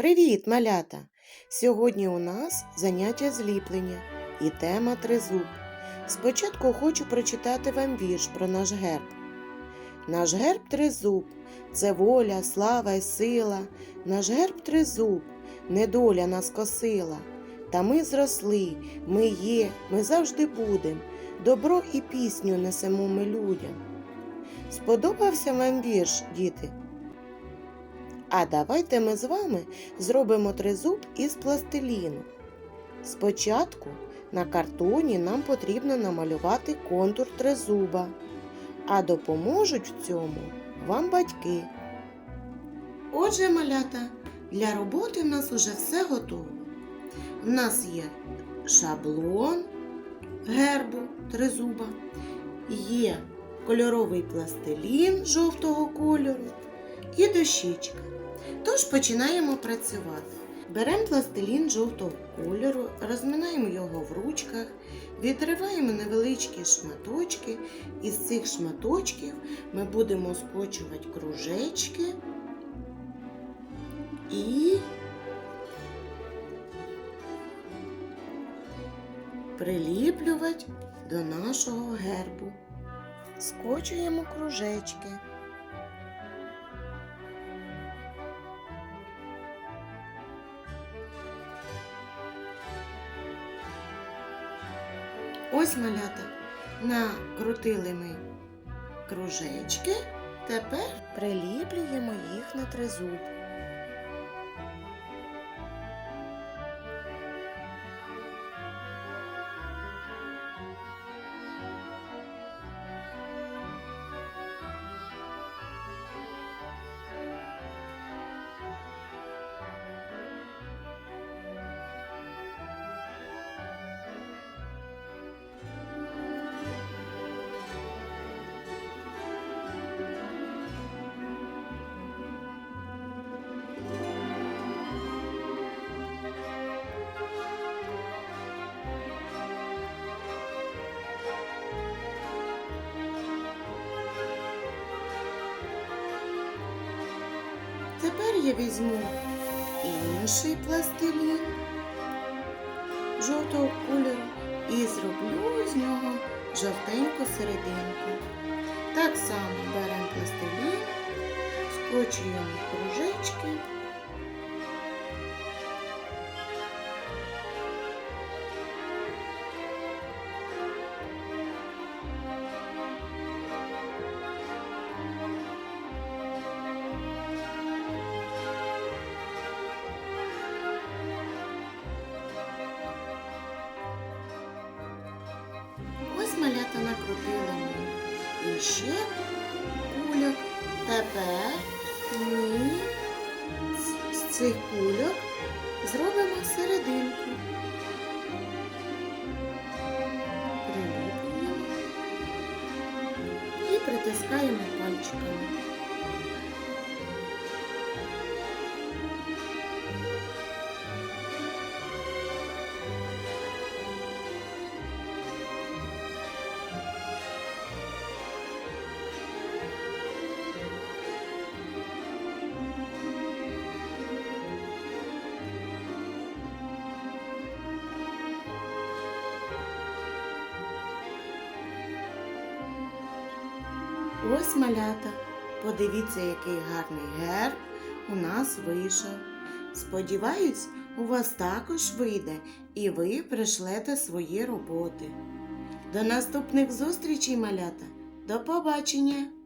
Привіт, малята! Сьогодні у нас заняття зліплення і тема тризуб. Спочатку хочу прочитати вам вірш про наш герб. Наш герб тризуб це воля, слава й сила. Наш герб тризуб, недоля нас косила. Та ми зросли, ми є, ми завжди будем. Добро і пісню несемо ми людям. Сподобався вам вірш, діти? А давайте ми з вами зробимо тризуб із пластиліну. Спочатку на картоні нам потрібно намалювати контур тризуба, а допоможуть в цьому вам батьки. Отже, малята, для роботи в нас уже все готово. В нас є шаблон гербу тризуба, є кольоровий пластилін жовтого кольору і дощечка. Тож починаємо працювати. Беремо пластилін жовтого кольору, розминаємо його в ручках, відриваємо невеличкі шматочки. Із цих шматочків ми будемо скочувати кружечки і приліплювати до нашого гербу. Скочуємо кружечки. Ось малята. Накрутили ми кружечки. Тепер приліплюємо їх на тризуб. Тепер я візьму інший пластилін жовтого кольору і зроблю з нього жовтеньку серединку. Так само беремо пластилін, скочуємо кружечки. Накрутили ми і ще кульок. Тепер ми з- цих кульок зробимо серединку. Приліплюємо і притискаємо пальчиками. Ось малята. Подивіться, який гарний герб у нас вийшов. Сподіваюсь, у вас також вийде і ви пришлете свої роботи. До наступних зустрічей, малята. До побачення!